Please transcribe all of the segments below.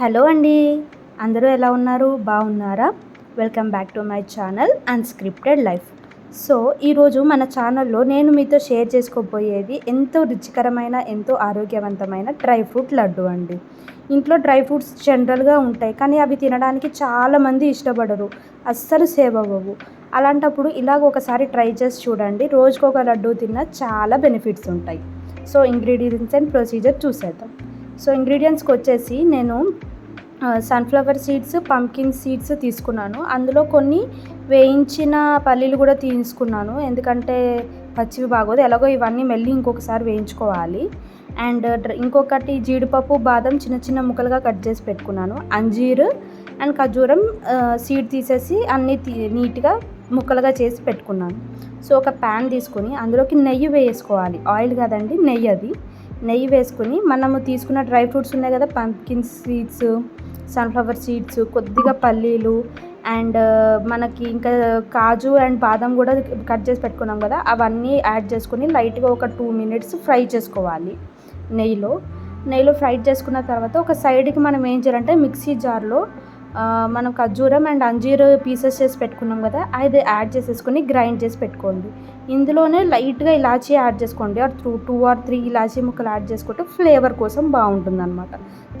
Hello అండి. అందరూ ఎలా ఉన్నారు? బాగున్నారా? Welcome back to my channel unscripted life so ఈరోజు మన ఛానల్లో నేను మీతో షేర్ చేసుకోబోయేది ఎంతో రుచికరమైన ఎంతో ఆరోగ్యవంతమైన డ్రై ఫ్రూట్ లడ్డు అండి. ఇంట్లో డ్రై ఫ్రూట్స్ జనరల్గా ఉంటాయి కానీ అవి తినడానికి చాలామంది ఇష్టపడరు అస్సలు సేవ్ అవ్వవు. అలాంటప్పుడు ఇలాగ ఒకసారి ట్రై చేసి చూడండి రోజుకొక లడ్డు తిన్నా చాలా బెనిఫిట్స్ ఉంటాయి. సో ఇంగ్రీడియంట్స్ అండ్ ప్రొసీజర్ చూసేద్దాం. సో ఇంగ్రీడియంట్స్కి వచ్చేసి నేను సన్ఫ్లవర్ సీడ్స్ పంకిన్ సీడ్స్ తీసుకున్నాను. అందులో కొన్ని వేయించిన పల్లీలు కూడా తీసుకున్నాను. ఎందుకంటే పచ్చివి బాగోదు. ఎలాగో ఇవన్నీ మళ్ళీ ఇంకొకసారి వేయించుకోవాలి. అండ్ ఇంకొకటి జీడిపప్పు బాదం చిన్న చిన్న ముక్కలుగా కట్ చేసి పెట్టుకున్నాను. అంజీరు అండ్ ఖజూరం సీడ్ తీసేసి అన్నీ నీట్గా ముక్కలుగా చేసి పెట్టుకున్నాను. సో ఒక ప్యాన్ తీసుకొని అందులోకి నెయ్యి వేసుకోవాలి. ఆయిల్ కాదండి నెయ్యి అది. నెయ్యి వేసుకుని మనము తీసుకున్న డ్రై ఫ్రూట్స్ ఉన్నాయి కదా పంకిన్ సీడ్స్ సన్ఫ్లవర్ సీడ్స్ కొద్దిగా పల్లీలు అండ్ uh, మనకి ఇంకా కాజు అండ్ బాదం కూడా కట్ చేసి పెట్టుకున్నాం కదా అవన్నీ యాడ్ చేసుకుని లైట్గా ఒక టూ మినిట్స్ ఫ్రై చేసుకోవాలి నెయ్యిలో. నెయ్యిలో ఫ్రై చేసుకున్న తర్వాత ఒక సైడ్కి మనం ఏం చేయాలంటే మిక్సీ జార్లో మనం ఖర్జూరం అండ్ అంజీర్ పీసెస్ చేసి పెట్టుకున్నాం కదా అది యాడ్ చేసేసుకొని గ్రైండ్ చేసి పెట్టుకోండి. ఇందులోనే లైట్గా ఇలాచీ యాడ్ చేసుకోండి or through two or three ఇలాచీ ముక్కలు యాడ్ చేసుకుంటే ఫ్లేవర్ కోసం బాగుంటుంది అనమాట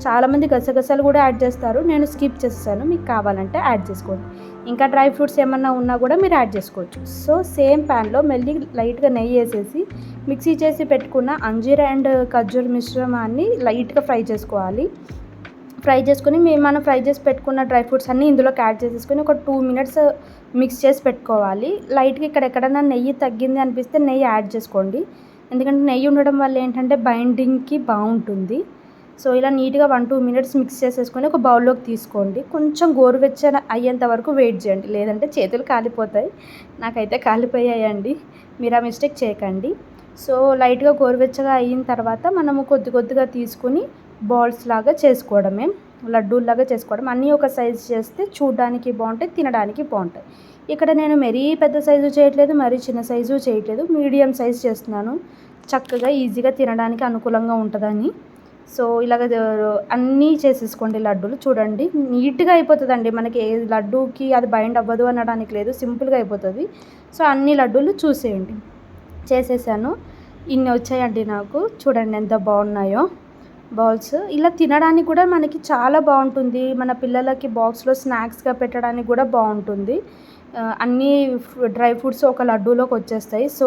చాలామంది గసగసాలు కూడా యాడ్ చేస్తారు నేను స్కిప్ చేస్తాను మీకు కావాలంటే యాడ్ చేసుకోండి. ఇంకా డ్రై ఫ్రూట్స్ ఏమన్నా ఉన్నా కూడా మీరు యాడ్ చేసుకోవచ్చు. సో సేమ్ ప్యాన్లో మళ్ళీ లైట్గా నెయ్యి వేసేసి మిక్సీ చేసి పెట్టుకున్న అంజీర్ అండ్ ఖర్జూర్ మిశ్రమాన్ని లైట్గా ఫ్రై చేసుకోవాలి. ఫ్రై చేసుకొని మేము మనం ఫ్రై చేసి పెట్టుకున్న డ్రై ఫ్రూట్స్ అన్నీ ఇందులోకి యాడ్ చేసేసుకొని ఒక టూ మినిట్స్ మిక్స్ చేసి పెట్టుకోవాలి. లైట్గా ఇక్కడ ఎక్కడైనా నెయ్యి తగ్గింది అనిపిస్తే నెయ్యి యాడ్ చేసుకోండి. ఎందుకంటే నెయ్యి ఉండడం వల్ల ఏంటంటే బైండింగ్కి బాగుంటుంది. సో ఇలా నీట్గా వన్ టూ మినిట్స్ మిక్స్ చేసేసుకొని ఒక బౌల్లోకి తీసుకోండి. కొంచెం గోరువెచ్చ అయ్యేంత వరకు వెయిట్ చేయండి. లేదంటే చేతులు కాలిపోతాయి. నాకైతే కాలిపోయాయండి. మీరు ఆ మిస్టేక్ చేయకండి. సో లైట్గా గోరువెచ్చగా అయిన తర్వాత మనము కొద్ది కొద్దిగా తీసుకుని బాల్స్ లాగా చేసుకోవడమే లడ్డూల్లాగా చేసుకోవడం. అన్నీ ఒక సైజు చేస్తే చూడడానికి బాగుంటాయి తినడానికి బాగుంటాయి. ఇక్కడ నేను మరీ పెద్ద సైజు చేయట్లేదు మరీ చిన్న సైజు చేయట్లేదు. మీడియం సైజు చేస్తున్నాను. చక్కగా ఈజీగా తినడానికి అనుకూలంగా ఉంటుందని. సో ఇలాగ అన్నీ చేసేసుకోండి లడ్డూలు. చూడండి నీట్గా అయిపోతుందండి. మనకి ఏ లడ్డూకి అది బైండ్ అవ్వదు అనడానికి లేదు సింపుల్గా అయిపోతుంది. సో అన్ని లడ్డూలు చూసేయండి. చేసేసాను. ఇన్ని వచ్చాయండి నాకు. చూడండి ఎంత బాగున్నాయో. బౌల్స్. ఇలా తినడానికి కూడా మనకి చాలా బాగుంటుంది. మన పిల్లలకి బాక్స్లో స్నాక్స్గా పెట్టడానికి కూడా బాగుంటుంది. అన్నీ డ్రై ఫ్రూట్స్ ఒక లడ్డూలోకి వచ్చేస్తాయి. సో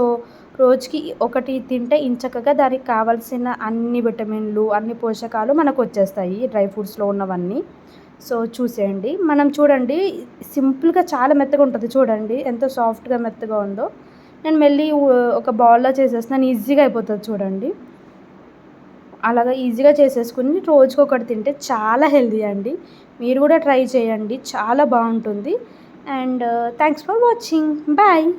రోజుకి ఒకటి తింటే ఇంచక్కగా దానికి కావాల్సిన అన్ని విటమిన్లు అన్ని పోషకాలు మనకు వచ్చేస్తాయి డ్రై ఫ్రూట్స్లో ఉన్నవన్నీ. సో చూసేయండి. మనం చూడండి సింపుల్గా చాలా మెత్తగా ఉంటుంది చూడండి ఎంత సాఫ్ట్గా మెత్తగా ఉందో. నేను మళ్ళీ ఒక బౌల్లో చేసేస్తున్నాను ఈజీగా అయిపోతుంది చూడండి. అలాగా ఈజీగా చేసేసుకుని రోజుకి ఒకటి తింటే చాలా హెల్దీ అండి. మీరు కూడా ట్రై చేయండి చాలా బాగుంటుంది. And thanks for watching bye